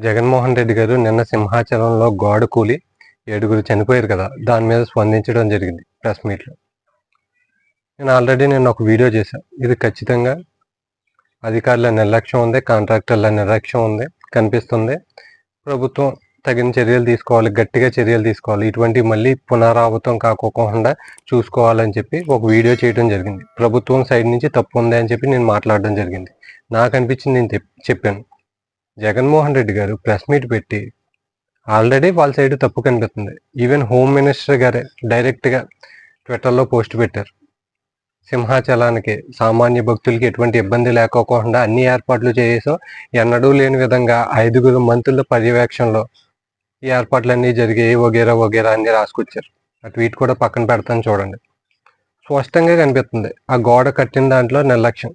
జగన్మోహన్ రెడ్డి గారు నిన్న సింహాచలంలో గోడ కూలి ఏడుగురు చనిపోయారు కదా దాని మీద స్పందించడం జరిగింది ప్రెస్ మీట్లో. నేను ఆల్రెడీ నేను ఒక వీడియో చేశాను ఇది ఖచ్చితంగా అధికారుల నిర్లక్ష్యం ఉంది కాంట్రాక్టర్ల నిర్లక్ష్యం ఉంది కనిపిస్తుంది. ప్రభుత్వం తగిన చర్యలు తీసుకోవాలి గట్టిగా చర్యలు తీసుకోవాలి. ఇటువంటి మళ్ళీ పునరావృతం కాకోకుండా చూసుకోవాలని చెప్పి ఒక వీడియో చేయడం జరిగింది. ప్రభుత్వం సైడ్ నుంచి తప్పు ఉంది అని చెప్పి నేను మాట్లాడడం జరిగింది. నాకు అనిపించింది నేను చెప్- చెప్పాను. జగన్మోహన్ రెడ్డి గారు ప్రెస్ మీట్ పెట్టి ఆల్రెడీ వాళ్ళ సైడ్ తప్పు కనిపిస్తుంది. ఈవెన్ హోమ్ మినిస్టర్ గారే డైరెక్ట్గా ట్విట్టర్లో పోస్ట్ పెట్టారు. సింహాచలానికి సామాన్య భక్తులకి ఎటువంటి ఇబ్బంది లేకోకుండా అన్ని ఏర్పాట్లు చేసాం ఎన్నడూ లేని విధంగా ఐదుగురు మంత్రుల పర్యవేక్షణలో ఈ ఏర్పాట్లన్నీ జరిగాయి వగేరా వగేరా అన్ని రాసుకొచ్చారు. ఆ ట్వీట్ కూడా పక్కన పెడతాను చూడండి. స్పష్టంగా కనిపిస్తుంది. ఆ గోడ కట్టిన దాంట్లో నిర్లక్ష్యం.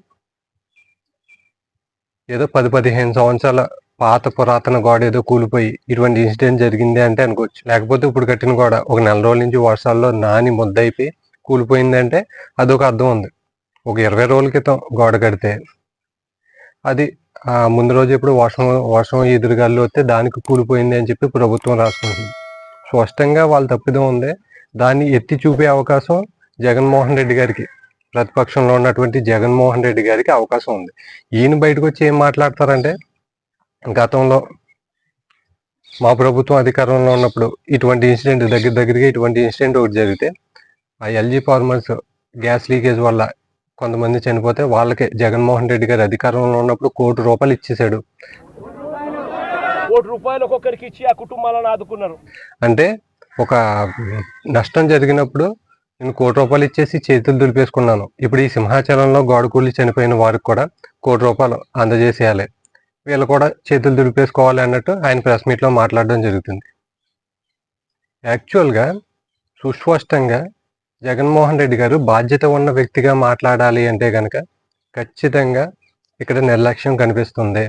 ఏదో పది పదిహేను సంవత్సరాల పాత పురాతన గోడ ఏదో కూలిపోయి ఇటువంటి ఇన్సిడెంట్ జరిగింది అంటే అనుకోవచ్చు. లేకపోతే ఇప్పుడు కట్టిన గోడ ఒక నెల రోజుల నుంచి వర్షాల్లో నాని ముద్దయిపోయి కూలిపోయింది అంటే అదొక అర్థం ఉంది. ఒక ఇరవై రోజుల క్రితం గోడ కడితే అది ముందు రోజు ఎప్పుడు వర్షం వర్షం ఎదురుగాల్లో వస్తే దానికి కూలిపోయింది అని చెప్పి ప్రభుత్వం రాసుకుంటుంది. స్పష్టంగా వాళ్ళ తప్పిదం ఉంది. దాన్ని ఎత్తి చూపే అవకాశం జగన్మోహన్ రెడ్డి గారికి. ప్రతిపక్షంలో ఉన్నటువంటి జగన్మోహన్ రెడ్డి గారికి అవకాశం ఉంది. ఈయన బయటకు వచ్చి ఏం మాట్లాడతారంటే గతంలో మా ప్రభుత్వం అధికారంలో ఉన్నప్పుడు ఇటువంటి ఇన్సిడెంట్ దగ్గర దగ్గరగా ఇటువంటి ఇన్సిడెంట్ ఒకటి జరిగితే ఆ ఎల్జీ ఫార్మర్స్ గ్యాస్ లీకేజ్ వల్ల కొంతమంది చనిపోతే వాళ్ళకి జగన్మోహన్ రెడ్డి గారు అధికారంలో ఉన్నప్పుడు కోటి రూపాయలు ఇచ్చేశాడు. కోటి రూపాయలు ఒక్కొక్కరికి ఇచ్చి ఆ కుటుంబాలను ఆదుకున్నారు. అంటే ఒక నష్టం జరిగినప్పుడు నేను కోటి రూపాయలు ఇచ్చేసి చేతులు దులిపేసుకున్నాను. ఇప్పుడు ఈ సింహాచలంలో గోడకూలి చనిపోయిన వారికి కూడా కోటి రూపాయలు అందజేసేయాలి. వీళ్ళు కూడా చేతులు దులిపేసుకోవాలి అన్నట్టు ఆయన ప్రెస్ మీట్లో మాట్లాడడం జరుగుతుంది. యాక్చువల్గా సుస్పష్టంగా జగన్మోహన్ రెడ్డి గారు బాధ్యత ఉన్న వ్యక్తిగా మాట్లాడాలి అంటే కనుక ఖచ్చితంగా ఇక్కడ నిర్లక్ష్యం కనిపిస్తుంది.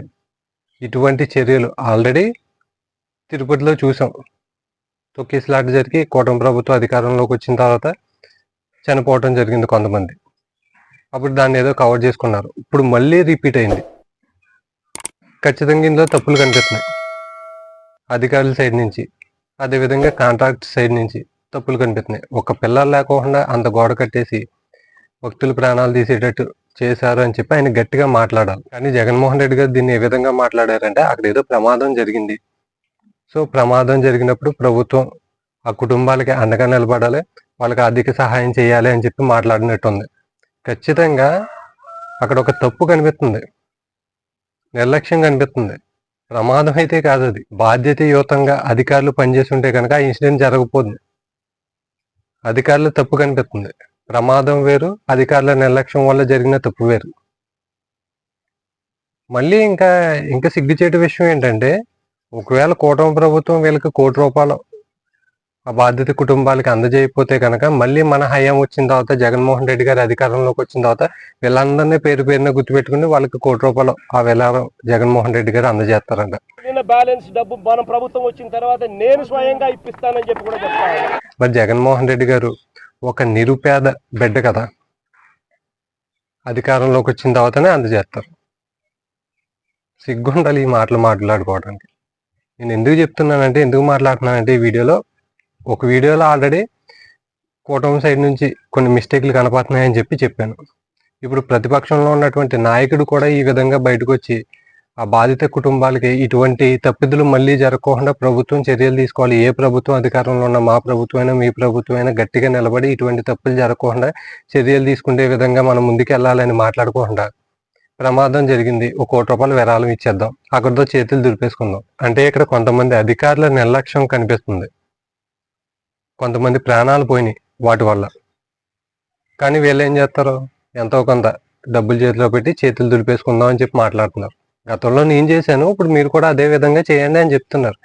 ఇటువంటి చర్యలు ఆల్రెడీ తిరుపతిలో చూసాం. తొక్కిసలాట జరిగి కూటమి ప్రభుత్వం అధికారంలోకి వచ్చిన తర్వాత చనిపోవటం జరిగింది కొంతమంది. అప్పుడు దాన్ని ఏదో కవర్ చేసుకున్నారు. ఇప్పుడు మళ్ళీ రిపీట్ అయింది. ఖచ్చితంగా ఇందులో తప్పులు కనిపిస్తున్నాయి. అధికారుల సైడ్ నుంచి అదేవిధంగా కాంట్రాక్ట్ సైడ్ నుంచి తప్పులు కనిపిస్తున్నాయి. ఒక పిల్లలు లేకుండా అంత గోడ కట్టేసి భక్తులు ప్రాణాలు తీసేటట్టు చేశారు అని చెప్పి ఆయన గట్టిగా మాట్లాడాలి. కానీ జగన్మోహన్ రెడ్డి గారు దీన్ని ఏ విధంగా మాట్లాడారంటే అక్కడ ఏదో ప్రమాదం జరిగింది. సో ప్రమాదం జరిగినప్పుడు ప్రభుత్వం ఆ కుటుంబాలకి అండగా నిలబడాలి. వాళ్ళకి ఆర్థిక సహాయం చేయాలి అని చెప్పి మాట్లాడినట్టుంది. ఖచ్చితంగా అక్కడ ఒక తప్పు కనిపిస్తుంది. నిర్లక్ష్యం కనిపిస్తుంది. ప్రమాదం అయితే కాదు అది. బాధ్యతయుతంగా అధికారులు పనిచేస్తుంటే కనుక ఆ ఇన్సిడెంట్ జరగకపోతుంది అధికారులు తప్పు కనిపిస్తుంది. ప్రమాదం వేరు అధికారుల నిర్లక్ష్యం వల్ల జరిగిన తప్పు వేరు. మళ్ళీ ఇంకా ఇంకా సిగ్గుచేటు విషయం ఏంటంటే ఒకవేళ కూటమి ప్రభుత్వం వీళ్ళకి కోటి రూపాయలు ఆ బాధ్యత కుటుంబాలకి అందజేయకపోతే కనుక మళ్ళీ మన హయాం వచ్చిన తర్వాత జగన్మోహన్ రెడ్డి గారి అధికారంలోకి వచ్చిన తర్వాత వీళ్ళందరినీ పేరు పేరున గుర్తుపెట్టుకుని వాళ్ళకి కోటి రూపాయలు ఆ వెళ్ళారం జగన్మోహన్ రెడ్డి గారు అందజేస్తారంట. బ్యాలెన్స్ డబ్బు మన ప్రభుత్వం వచ్చిన తర్వాత నేను స్వయంగా ఇప్పిస్తానని చెప్పి కూడా మరి జగన్మోహన్ రెడ్డి గారు ఒక నిరుపేద బిడ్డ కదా అధికారంలోకి వచ్చిన తర్వాతనే అందజేస్తారు. సిగ్గుండాలి ఈ మాటలు మాట్లాడుకోవడానికి. నేను ఎందుకు చెప్తున్నానంటే ఎందుకు మాట్లాడుతున్నానంటే ఈ వీడియోలో ఒక వీడియోలో ఆల్రెడీ కూటమి సైడ్ నుంచి కొన్ని మిస్టేక్లు కనపడుతున్నాయని చెప్పి చెప్పాను. ఇప్పుడు ప్రతిపక్షంలో ఉన్నటువంటి నాయకుడు కూడా ఈ విధంగా బయటకు వచ్చి ఆ బాధిత కుటుంబాలకి ఇటువంటి తప్పిదులు మళ్ళీ జరగకుండా ప్రభుత్వం చర్యలు తీసుకోవాలి. ఏ ప్రభుత్వం అధికారంలో ఉన్న మా ప్రభుత్వమైనా మీ ప్రభుత్వమైనా గట్టిగా నిలబడి ఇటువంటి తప్పులు జరగకుండా చర్యలు తీసుకునే విధంగా మనం ముందుకు వెళ్ళాలని మాట్లాడుకోకుండా ప్రమాదం జరిగింది. ఒక కోటి రూపాయలు విరాళం ఇచ్చేద్దాం. అక్కడితో చేతులు దురిపేసుకుందాం అంటే ఇక్కడ కొంతమంది అధికారుల నిర్లక్ష్యం కనిపిస్తుంది. కొంతమంది ప్రాణాలు పోయినాయి వాటి వల్ల. కానీ వీళ్ళు ఏం చేస్తారు? ఎంతో కొంత డబ్బులు చేతిలో పెట్టి చేతులు దులిపేసుకుందాం అని చెప్పి మాట్లాడుతున్నారు. గతంలో నేను చేశాను ఇప్పుడు మీరు కూడా అదే విధంగా చేయండి అని చెప్తున్నారు.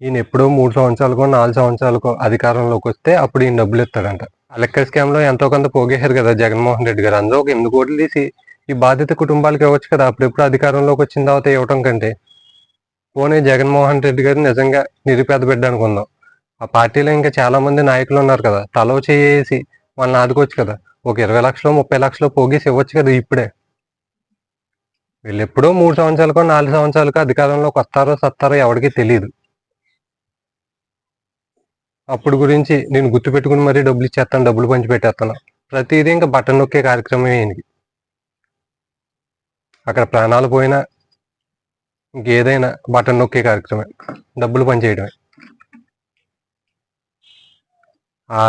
ఈయన ఎప్పుడో మూడు సంవత్సరాలకో నాలుగు సంవత్సరాలకో అధికారంలోకి వస్తే అప్పుడు ఈయన డబ్బులు ఇస్తాడంట. ఆ స్కామ్లో ఎంతో కొంత పోగేశారు కదా జగన్మోహన్ రెడ్డి గారు. అందులో ఒక ఎనిమిది కోట్లు తీసి ఈ బాధిత కుటుంబాలకు ఇవ్వచ్చు కదా అప్పుడెప్పుడు అధికారంలోకి వచ్చిన తర్వాత ఇవ్వటం కంటే. పోనీ జగన్మోహన్ రెడ్డి గారు నిజంగా నిరుపేద బిడ్డ అనుకుందాం. ఆ పార్టీలో ఇంకా చాలా మంది నాయకులు ఉన్నారు కదా. తలో చేసి వాళ్ళని ఆదుకోవచ్చు కదా. ఒక ఇరవై లక్షలు ముప్పై లక్షలు పోగేసి ఇవ్వచ్చు కదా ఇప్పుడే. వీళ్ళు ఎప్పుడో మూడు సంవత్సరాలకో నాలుగు సంవత్సరాలకో అధికారంలోకి వస్తారో సత్తారో ఎవరికి తెలియదు అప్పుడు గురించి నేను గుర్తు పెట్టుకుని మరీ డబ్బులు ఇచ్చేస్తాను డబ్బులు పంచి పెట్టేస్తాను. ప్రతిదీ ఇంకా బటన్ నొక్కే కార్యక్రమమే ఈయనకి అక్కడ ప్రాణాలు పోయినా ఇంకేదైనా బటన్ నొక్కే కార్యక్రమే. డబ్బులు పనిచేయడమే ఆ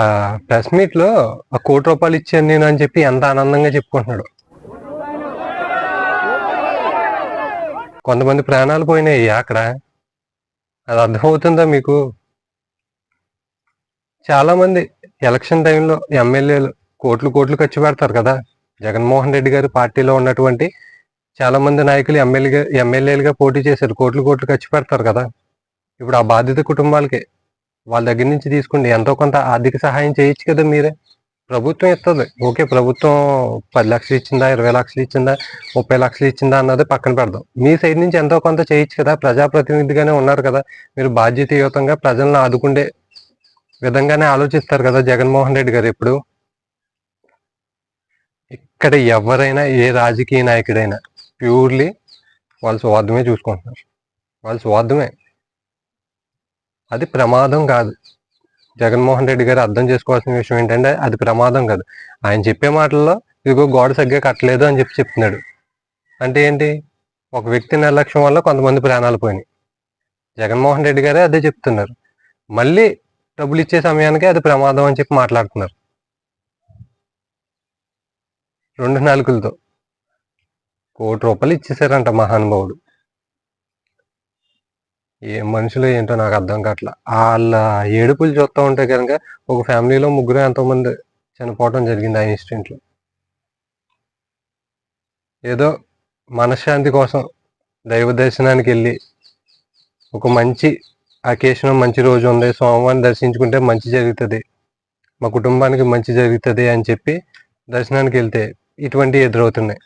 ప్రెస్ మీట్లో ఆ కోటి రూపాయలు ఇచ్చాను నేను అని చెప్పి ఎంత ఆనందంగా చెప్పుకుంటున్నాడు. కొంతమంది ప్రాణాలు పోయినాయి అక్కడ. అది అర్థమవుతుందా మీకు? చాలా మంది ఎలక్షన్ టైంలో ఎమ్మెల్యేలు కోట్లు కోట్లు ఖర్చు పెడతారు కదా. జగన్మోహన్ రెడ్డి గారి పార్టీలో ఉన్నటువంటి చాలా మంది నాయకులు ఎమ్మెల్యేగా ఎమ్మెల్యేలుగా పోటీ చేశారు. కోట్లు కోట్లు ఖర్చు పెడతారు కదా. ఇప్పుడు ఆ బాధిత కుటుంబాలకి వాళ్ళ దగ్గర నుంచి తీసుకోండి. ఎంతో కొంత ఆర్థిక సహాయం చేయొచ్చు కదా మీరే. ప్రభుత్వం ఇస్తుంది ఓకే ప్రభుత్వం పది లక్షలు ఇచ్చిందా ఇరవై లక్షలు ఇచ్చిందా ముప్పై లక్షలు ఇచ్చిందా అన్నది పక్కన పెడదాం. మీ సైడ్ నుంచి ఎంతో కొంత చేయొచ్చు కదా. ప్రజాప్రతినిధిగానే ఉన్నారు కదా. మీరు బాధ్యతయుతంగా ప్రజలను ఆదుకుండే విధంగానే ఆలోచిస్తారు కదా జగన్మోహన్ రెడ్డి గారు ఎప్పుడు? ఇక్కడ ఎవరైనా ఏ రాజకీయ నాయకుడైనా ప్యూర్లీ వాళ్ళ స్వార్థమే చూసుకుంటున్నారు. వాళ్ళ స్వార్థమే. అది ప్రమాదం కాదు. జగన్మోహన్ రెడ్డి గారు అర్థం చేసుకోవాల్సిన విషయం ఏంటంటే అది ప్రమాదం కాదు. ఆయన చెప్పే మాటల్లో ఇదిగో గోడ సరిగ్గా కట్టలేదు అని చెప్పి చెప్తున్నాడు. అంటే ఏంటి? ఒక వ్యక్తి నిర్లక్ష్యం వల్ల కొంతమంది ప్రాణాలు పోయినాయి. జగన్మోహన్ రెడ్డి గారే అదే చెప్తున్నారు. మళ్ళీ డబ్బులు ఇచ్చే సమయానికి అది ప్రమాదం అని చెప్పి మాట్లాడుతున్నారు. రెండు నాలుగులతో. కోటి రూపాయలు ఇచ్చేసారంట మహానుభావుడు. ఏ మనుషులు ఏంటో నాకు అర్థం కావట్లా. వాళ్ళ ఏడుపులు చూస్తూ ఉంటే కనుక ఒక ఫ్యామిలీలో ముగ్గురు ఎంతోమంది చనిపోవటం జరిగింది ఆ ఇన్సిడెంట్లో. ఏదో మనశ్శాంతి కోసం దైవ దర్శనానికి వెళ్ళి ఒక మంచి అకేషన్ మంచి రోజు ఉంది. సోమవారం దర్శించుకుంటే మంచి జరుగుతుంది. మా కుటుంబానికి మంచి జరుగుతుంది అని చెప్పి దర్శనానికి వెళ్తే ఇటువంటివి ఎదురవుతున్నాయి.